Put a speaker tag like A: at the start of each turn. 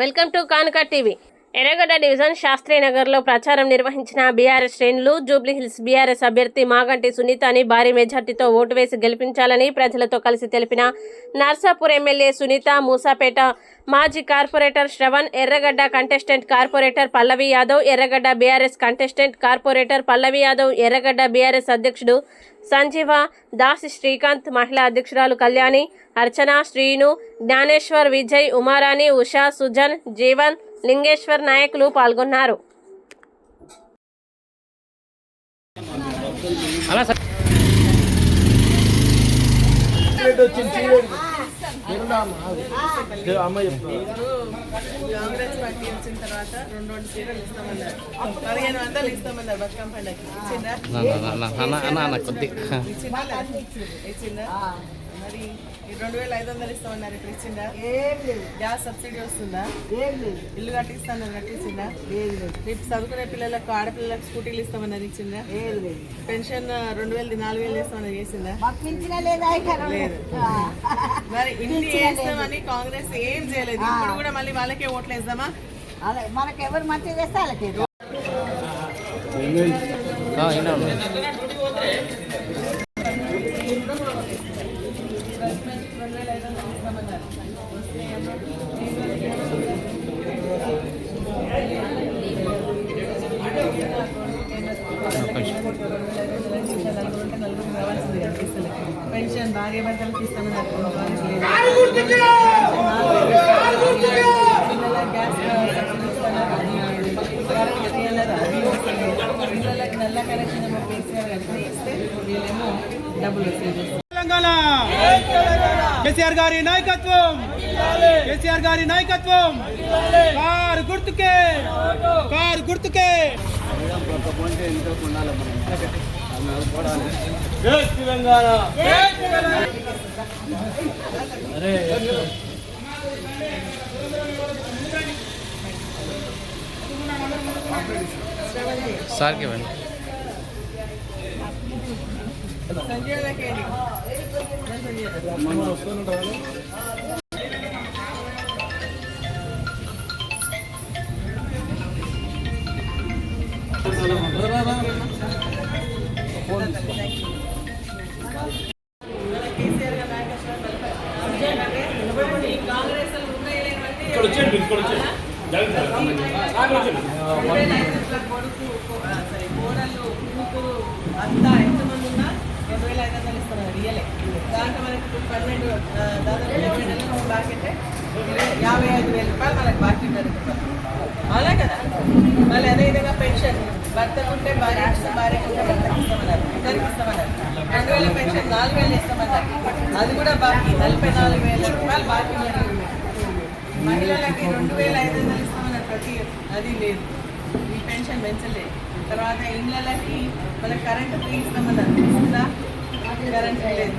A: Welcome to Kanuka TV. Erragadda division శాస్త్రీనగర్లో ప్రచారం నిర్వహించిన BRS శ్రేణులు జూబ్లీహిల్స్ బీఆర్ఎస్ అభ్యర్థి మాగంటి సునీతని భారీ మెజార్టీతో ఓటు వేసి గెలిపించాలని ప్రజలతో కలిసి తెలిపిన నర్సాపూర్ ఎమ్మెల్యే సునీత మూసాపేట మాజీ corporator Sravan Erragadda contestant corporator Pallavi Yadav Erragadda BRS contestant corporator Pallavi Yadav Erragadda BRS అధ్యక్షుడు సంజీవ దాసి శ్రీకాంత్ మహిళా అధ్యక్షురాలు కళ్యాణి అర్చన శ్రీను జ్ఞానేశ్వర్ విజయ్ ఉమారాణి ఉషా సుజన్ జీవన్ లింగేశ్వర్ నాయకులు పాల్గొన్నారు
B: అలా సార్ అమ్మ చెప్తున్నా
C: కాంగ్రెస్ పార్టీ వచ్చిన తర్వాత రెండు రెండు చీరలు ఇస్తామన్నారు పదిహేను వందలు ఇస్తామన్నారు బతుకమ్మ పండగకి ఇచ్చిందా
B: అన్న అన్న అన్న కొద్ది?
C: ఇచ్చిందా మరి రెండు వేల ఐదు వందలు ఇస్తామన్నారు ఇప్పుడు ఇచ్చిందా? గ్యాస్ సబ్సిడీ వస్తుందా? ఇల్లు కట్టిస్తానని కట్టించిందా? రేపు చదువుకునే పిల్లలకు ఆడపిల్లలకు స్కూటీలు ఇస్తామన్నారు ఇచ్చిందా? పెన్షన్ రెండు వేలు నాలుగు వేలు ఇస్తామని చేసిందా? లేదు మరి ఇన్ని చేస్తామని కాంగ్రెస్ ఏం చేయలేదు. ఇప్పుడు కూడా మళ్ళీ వాళ్ళకే ఓట్లు వేద్దామా?
D: అదే మనకి ఎవరు మంచిగా చేస్తే వాళ్ళకి
C: పెన్షన్ భార్య భర్తలకు ఇస్తామని పిల్లలకు నల్ల కనెక్షన్ ఏమో కేసీఆర్ గారికి ఇస్తే వీళ్ళేమో డబ్బులు వస్తుంది
E: తెలంగాణ కేసీఆర్ గారి నాయకత్వం కేసీఆర్ గారి నాయకత్వం కారు గుర్తుకే కారు గుర్తుకే జై తెలంగాణ
B: సార్కి ఇవ్వండి
C: సంజయ్ లకేడి అంతా ఎంతమంది ఉన్నా రెండు వేల ఐదు వందలు ఇస్తున్నారు రియలే దాంట్లో గవర్నమెంట్ పన్నెండు దాదాపు ఇరవై నెలలు బాకీ అంటే యాభై ఐదు వేల రూపాయలు మనకు బాకీ ఉంటుంది అలా కదా? మళ్ళీ అదేవిధంగా పెన్షన్. భర్తకు ఉంటే భార్య ఇస్తాం భార్యకు ఉంటే భర్తకు ఇస్తామన్నారు. ఇద్దరికి ఇస్తామన్నారు. రెండు వేల పెన్షన్ నాలుగు వేలు ఇస్తామన్నారు. అది కూడా బాకీ. నలభై నాలుగు వేల రూపాయలు బాకీ ఉన్నారు మహిళలకి రెండు వేల ఐదు వందలు ఇస్తామన్నారు ప్రతి అది లేదు. ఈ పెన్షన్ పెంచలేదు తర్వాత ఇళ్ళకి మన కరెంటు ఫ్రీ ఇస్తామన్నారు. ఇస్తుందా? కరెంట్ లేదు.